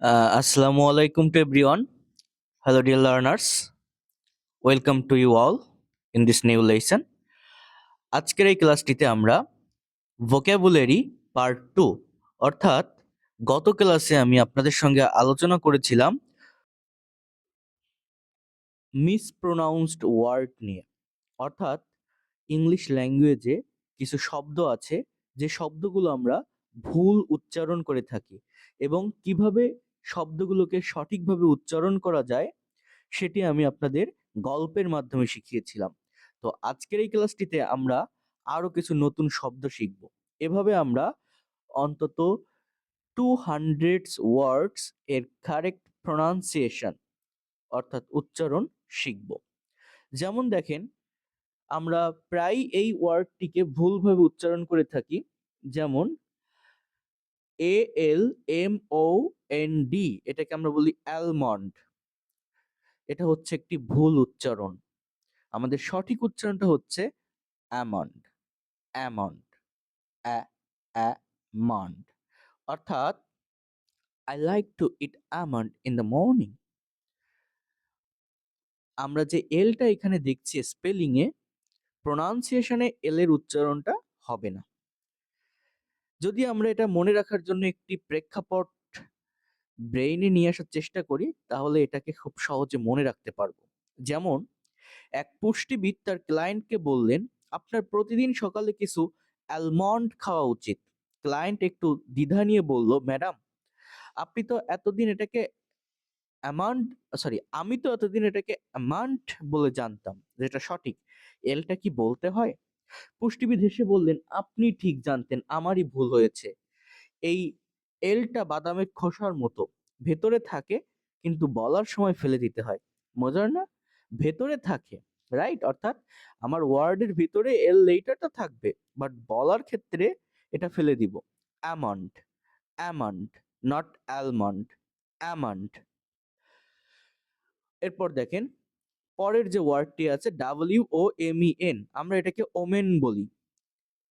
Uh, আলাইকুম to everyone. Hello, dear learners. Welcome to you all in this new lesson. আজকের এই ক্লাসটিতে আমরা vocabulary part two অর্থাৎ গত ক্লাসে আমি আপনাদের সঙ্গে আলোচনা করেছিলাম মিস মিসপ্রোনাউন্সড ওয়ার্ড নিয়ে অর্থাৎ ইংলিশ ল্যাঙ্গুয়েজে কিছু শব্দ আছে যে শব্দগুলো আমরা ভুল উচ্চারণ করে থাকি এবং কীভাবে শব্দগুলোকে সঠিকভাবে উচ্চারণ করা যায়, সেটি আমি আপনাদের গল্পের মাধ্যমে শিখিয়েছিলাম। তো আজকের এই ক্লাসটিতে আমরা আরও কিছু নতুন শব্দ শিখব। এভাবে আমরা অন্তত টু হান্ড্রেডস ওয়ার্ডস এর কারেক্ট প্রনাউন্সিয়েশন অর্থাৎ উচ্চারণ শিখব। যেমন দেখেন, আমরা প্রায় এই ওয়ার্ডটিকে ভুলভাবে উচ্চারণ করে থাকি, যেমন A L M O N D এটাকে আমরা বলি অ্যালমন্ড এটা হচ্ছে একটি ভুল উচ্চারণ। আমাদের সঠিক উচ্চারণটা হচ্ছে অ্যামন্ড অ্যামন্ড অ্যামন্ড অর্থাৎ I like to eat almond in the morning আমরা যে এলটা এখানে দেখছি স্পেলিংয়ে প্রোনাউন্সিয়েশনে এল এর উচ্চারণটা হবে না। যদি আমরা এটা মনে রাখার জন্য একটি প্রেক্ষাপট ব্রেইনে নিয়ে আসার চেষ্টা করি, তাহলে এটাকে খুব সহজে মনে রাখতে পারব। যেমন, এক পুষ্টিবিদ তার ক্লায়েন্টকে বললেন, আপনার প্রতিদিন সকালে কিছু অ্যালমন্ড খাওয়া উচিত। ক্লায়েন্ট একটু দ্বিধা নিয়ে বলল, ম্যাডাম, আপনি তো এতদিন এটাকে অ্যামাউন্ট সরি আমি তো এতদিন এটাকে অ্যামাউন্ট বলে জানতাম, যেটা সঠিক। এলটা কি বলতে হয়? পুষ্টিবিদ হেসে বললেন, আপনি ঠিক জানতেন, আমারই ভুল হয়েছে। এই এলটা বাদামের খোসার মতো। ভেতরে থাকে, কিন্তু বলার সময় ফেলে দিতে হয়। মজার না? ভেতরে থাকে রাইট অর্থাৎ আমার ওয়ার্ডের ভিতরে এল লেটারটা থাকবে বাট বলার ক্ষেত্রে এটা ফেলে দিব। Almond almond not almond, almond. এরপর দেখেন পরের যে ওয়ার্ডটি আছে W O M E N আমরা এটাকে ওমেন বলি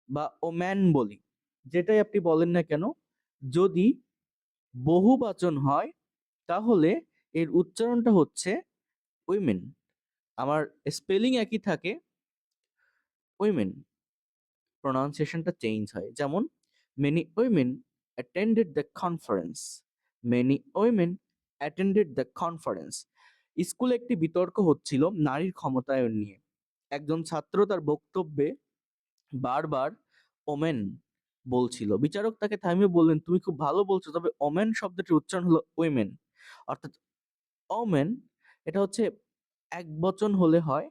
বা ওম্যান বলি। যেটাই আপনি বলেন না কেন, যদি বহুবচন হয়, তাহলে এর উচ্চারণটা হচ্ছে উইমেন। আমার স্পেলিং একই থাকে, উইমেন। প্রোনাউন্সিয়েশনটা চেঞ্জ হয়। যেমন many women attended the conference many women attended the conference স্কুলে একটি বিতর্ক হচ্ছিল নারীর ক্ষমতায়ন নিয়ে। একজন ছাত্র তার বক্তব্যে বারবার ওমেন বলছিল। বিচারক তাকে থামিয়ে বললেন, তুমি খুব ভালো বলছো, তবে ওমেন শব্দটির উচ্চারণ হলো উইমেন। অর্থাৎ ওমেন এটা হচ্ছে এক বচন হলে হয়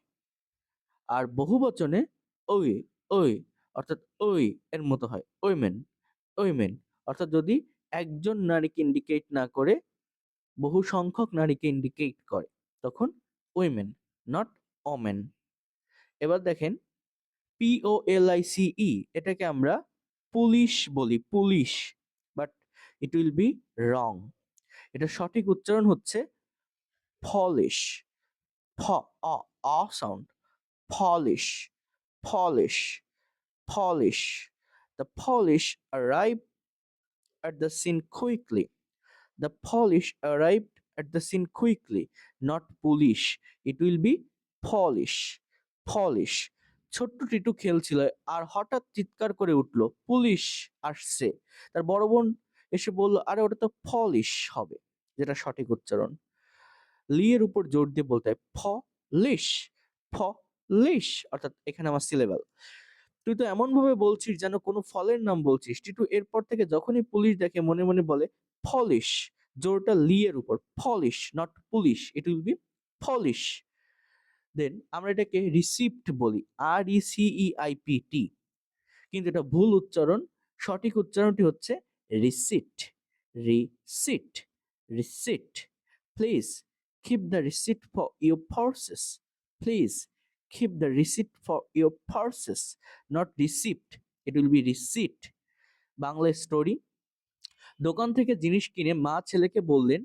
আর বহু বচনে ওই ওই অর্থাৎ ওই এর মতো হয়। উইমেন উইমেন অর্থাৎ যদি একজন নারীকে ইন্ডিকেট না করে, বহু সংখ্যক নারীকে ইন্ডিকেট করে। তখন উইমেন নট ওমেন এবার দেখেন P O L I C E এটাকে আমরা পুলিশ বলি police but it will be wrong এটা সঠিক উচ্চারণ হচ্ছে ফলিশ ফ অ অ sound police police police the police arrived at the scene quickly. The polish arrived at the scene quickly, not polish. It will be polish polish. ছোট্ট টিটু খেলছিল আর হঠাৎ চিৎকার করে উঠল, পুলিশ আসছে। তার বড় বোন এসে বলল, আরে, ওটা তো ফলিশ হবে। যেটা সঠিক উচ্চারণ। লি এর উপর জোর দিয়ে বলতে হয় ফ লিশ ফ লিশ অর্থাৎ এখানে আমার সিলেবাল তুই তো এমন ভাবে বলছিস যেন কোনো ফলের নাম বলছিস। টিটু এরপর থেকে যখনই পুলিশ দেখে মনে মনে বলে ফলিশ জোরটা লি এর উপর police not police it will be police then আমরা এটাকে রিসিপ্ট বলি R E C E I P T কিন্তু এটা ভুল উচ্চারণ, সঠিক উচ্চারণটি হচ্ছে receipt receipt receipt please keep the receipt for your purchase please keep the receipt for your purchase not receipt it will be receipt Bangla story দোকান থেকে জিনিস কিনে মা ছেলেকে বললেন,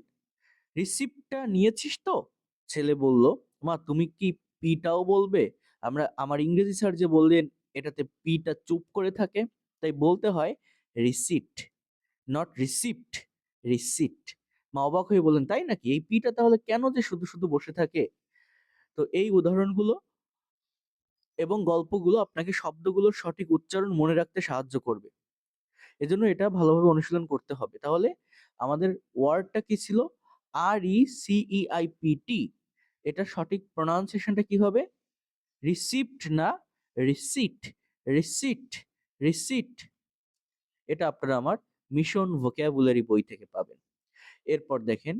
রিসিপ্টটা নিয়েছিস তো? ছেলে বলল, মা, তুমি কি পিটাও বলবে? আমরা, আমার ইংরেজি স্যার যে বললেন, এটাতে পিটা চুপ করে থাকে। তাই বলতে হয়, রিসিপ্ট, নট রিসিপ্ট রিসিপ্ট। মা অবাক হয়ে বললেন, তাই নাকি? এই পিটা তাহলে কেন যে শুধু শুধু বসে থাকে? তো এই উদাহরণগুলো এবং গল্পগুলো আপনাকে শব্দগুলোর সঠিক উচ্চারণ মনে রাখতে সাহায্য করবে। এজন্য এটা ভালোভাবে অনুশীলন করতে হবে। তাহলে আমাদের ওয়ার্ডটা কি ছিল? আর ই সিই আই পি টি এটা সঠিক প্রনাউন্সিয়েশনটা কি হবে? রিসিপ্ট না রিসিট রিসিট রিসিট এটা আপনারা আমার মিশন ভোক্যাবুলারি বই থেকে পাবেন। এরপর দেখেন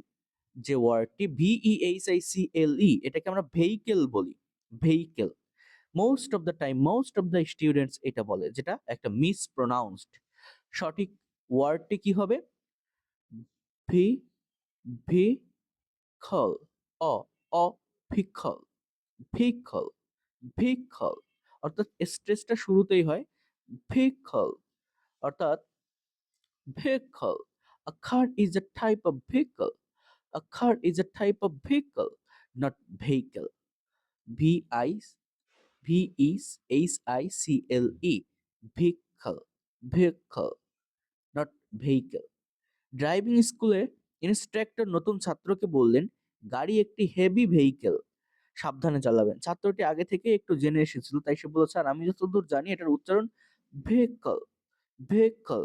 যে ওয়ার্ডটি V E H I C L E এটাকে আমরা ভেহিকেল বলি। Vehicle most of the time most of the students এটা বলে, যেটা একটা মিস প্রোনাউন্সড সঠিক ওয়ার্ডটি কি হবে? ভি ভি, খল, অ অ, ভিক্ষল ভিক্ষল ভিক্ষল। অর্থাৎ স্ট্রেসটা শুরুতেই হয়, ভিক্ষল। অর্থাৎ vehicle. A car is a type of vehicle a car is a type of vehicle not vehicle V I V is H I C L E vehicle vehicle not vehicle. Driving স্কুলে instructor নতুন ছাত্রকে বললেন, গাড়ি একটি heavy vehicle সাবধানে চালাবেন ছাত্রটি আগে থেকে একটু জেনে এসেছিল, তাই সে বলল স্যার আমি যতদূর জানি এটার উচ্চারণ ভেহিকল ভেহিকল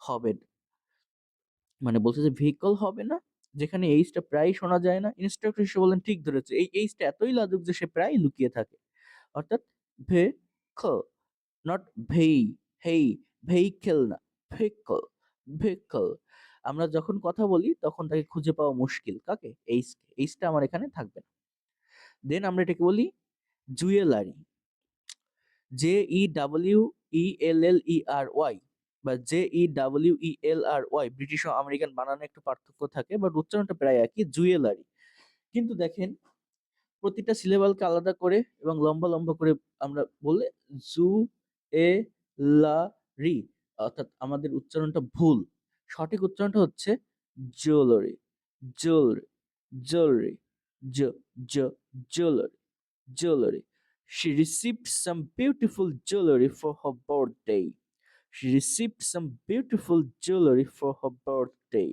হবে। মানে বলছে যে ভেহিকল হবে না, যেখানে এইচটা প্রায় শোনা যায় না ইনস্ট্রাক্টর এসে বললেন, ঠিক ধরেছে, এই এইচটা এতই লাজুক যে সে প্রায় লুকিয়ে থাকে অর্থাৎ ভে খ নট ভেই হেই ভেহিকেল না ভেহিকল ভেহিকল। আমরা যখন কথা বলি তখন তাকে খুঁজে পাওয়া মুশকিল। কাকে? এইচ এইচটা আমার এখানে থাকবে না। দেন আমরা এটাকে বলি jewellery. J E W E L L E R Y বা J E W E L R Y British ও আমেরিকান বানানো একটু পার্থক্য থাকে বাট উচ্চারণটা প্রায় একই, জুয়েলারি। কিন্তু দেখেন, প্রতিটা সিলেবালকে আলাদা করে এবং লম্বা লম্বা করে আমরা বললে জু এ লা রি অর্থাৎ আমাদের উচ্চারণটা ভুল। সঠিক উচ্চারণটা হচ্ছে jewellery jewellery jewellery jewellery jewellery she received some beautiful jewellery for her birthday she received some beautiful jewellery for her birthday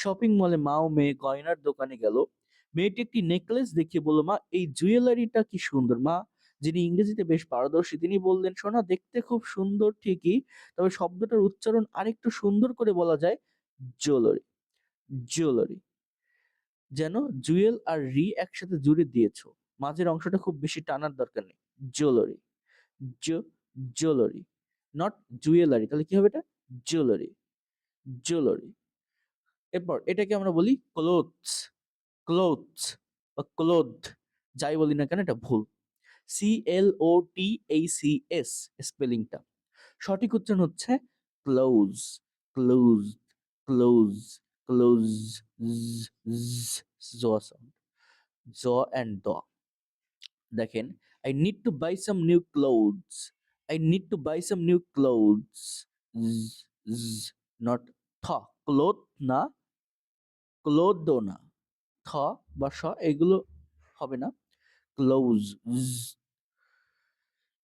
shopping মলে মা ও মেয়ে গয়নার দোকানে গেল। মেয়েটি একটি নেকলেস দেখিয়ে বলল, মা, এই জুয়েলারিটা কি সুন্দর, মা। যিনি ইংরেজিতে বেশ পারদর্শী, তিনি বললেন সোনা দেখতে খুব সুন্দর ঠিকই, তবে শব্দটার উচ্চারণ আরেকটু সুন্দর করে বলা যায় জুয়েলারি জুয়েলারি। যেন জুয়েল আর রি একসাথে জুড়ে দিয়েছ। মাঝের অংশটা খুব বেশি টানার দরকার নেই। জুয়েলারি জুয়েলারি, নট জুয়েলারি, তাহলে কি হবে এটা? Jewellery jewellery. এরপর এটাকে আমরা বলি ক্লোথস ক্লোথস বা ক্লোথ, যাই বলি না কেন, এটা ভুল। সি এল ও টি এই সি এস স্পেলিংটা সঠিক উচ্চারণ হচ্ছে ক্লোজ ক্লোজ ক্লোজ ক্লোজ জ সাউন্ড জ অ্যান্ড দ দেখেন I need to buy some new clothes I need to buy some new clothes not থ ক্লোথ না ক্লোথ না থ বা স, এগুলো হবে না ক্লোজ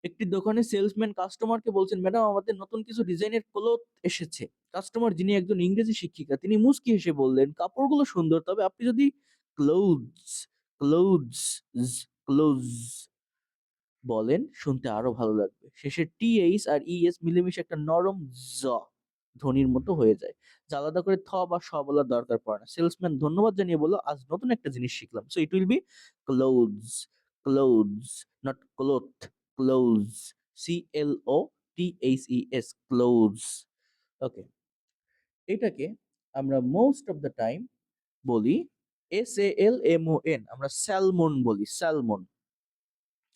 একটি দোকানে সেলসম্যান কাস্টমারকে বলছেন ম্যাডাম আমাদের নতুন কিছু ডিজাইনের ক্লোথ এসেছে। কাস্টমার যিনি একজন ইংরেজি শিক্ষিকা, তিনি মুস্কি হেসে বললেন, কাপড়গুলো সুন্দর, তবে আপনি যদি ক্লোথস ক্লোথস ক্লোজ বলেন, শুনতে আরও ভালো লাগবে। শেষে টি এইচ আর ইএস মিলেমিশে একটা নরম জ ধ্বনির মতো হয়ে যায়। যা আলাদা করে থ বা স বলার দরকার পড়ে না। সেলসম্যান ধন্যবাদ জানিয়ে বলল, আজ নতুন একটা জিনিস শিখলাম। So it will be clothes clothes not cloth clothes C L O T H E S clothes okay এটাকে আমরা মোস্ট অফ দ্য টাইম বলি S A L M O N আমরা স্যালমন বলি, স্যালমন।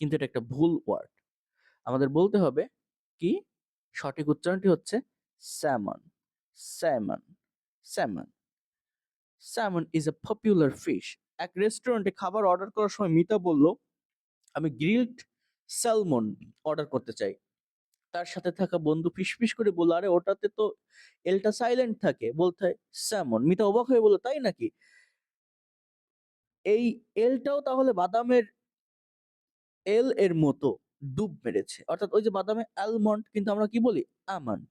কিন্তু এটা একটা ভুল ওয়ার্ড আমাদের বলতে হবে কি? সঠিক উচ্চারণটি হচ্ছে salmon salmon salmon salmon is a popular fish এক রেস্টুরেন্টে খাবার অর্ডার করার সময় মিতা বলল, আমি গ্রিলড স্যালমন অর্ডার করতে চাই। তার সাথে থাকা বন্ধু ফিসফিস করে বলল, আরে, ওটাতে তো এলটা সাইলেন্ট থাকে। বলতে হয় স্যামন মিতা অবাক হয়ে বলল, তাই নাকি? এই এলটাও তাহলে বাদামের এল এর মতো ডুব মেরেছে। অর্থাৎ ওই যে বাদামে অ্যালমন্ড কিন্তু আমরা কি বলি? আমন্ড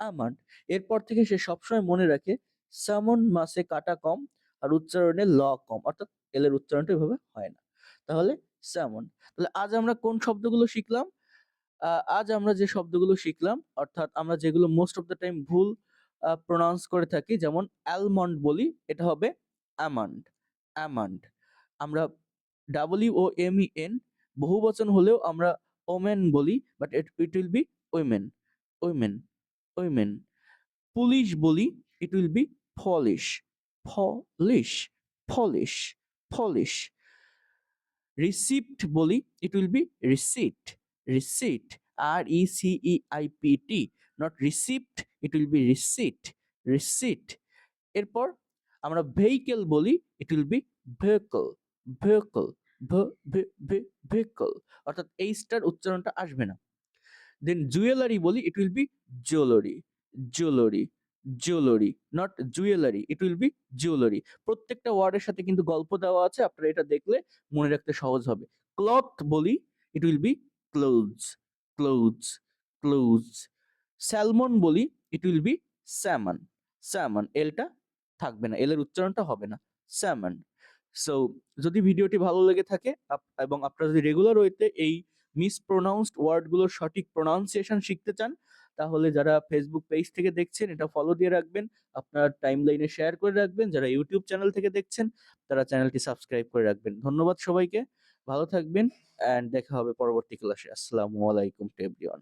আমন্ড এরপর থেকে সে সবসময় মনে রাখে স্যামন মাসে কাটা কম আর উচ্চারণে ল কম। অর্থাৎ এল এর উচ্চারণটা এভাবে হয় না। তাহলে স্যামন তাহলে আজ আমরা কোন শব্দগুলো শিখলাম? আজ আমরা যে শব্দগুলো শিখলাম, অর্থাৎ আমরা যেগুলো মোস্ট অফ দ্য টাইম ভুল প্রোনাউন্স করে থাকি, যেমন অ্যালমন্ড বলি, এটা হবে অ্যামান্ড অ্যামান্ড আমরা W O M E N বহু বচন হলেও আমরা ওমেন বলি but it it will be women women women police বলি it will be police police police police receipt বলি it will be receipt receipt R E C E I P T not receipt it will be receipt receipt এরপর আমরা vehicle বলি it will be vehicle vehicle vehicle অর্থাৎ এই star উচ্চারণটা আসবে না। Then jewellery বলি it will be jewellery jewellery jewellery not jewellery it will be jewellery প্রত্যেকটা ওয়ার্ডের সাথে কিন্তু গল্প দেওয়া আছে, আপনারা এটা দেখলে মনে রাখতে সহজ হবে। ক্লথ বলি it will be clothes clothes clothes salmon বলি it will be salmon salmon এলটা থাকবে না এলের উচ্চারণটা হবে না স্যামন সো যদি ভিডিওটি ভালো লেগে থাকে এবং আপনারা যদি রেগুলার ওয়েতে এই মিস মিসপ্রোনাউন্সড ওয়ার্ডগুলোর সঠিক প্রোনাউন্সিয়েশন শিখতে চান তাহলে যারা ফেসবুক পেজ থেকে দেখছেন, এটা ফলো দিয়ে রাখবেন। আপনার টাইম লাইনে শেয়ার করে রাখবেন। যারা ইউটিউব চ্যানেল থেকে দেখছেন, তারা চ্যানেলটি সাবস্ক্রাইব করে রাখবেন। ধন্যবাদ সবাইকে। ভালো থাকবেন অ্যান্ড দেখা হবে পরবর্তী ক্লাসে আসসালামু আলাইকুম টু এভরিওয়ান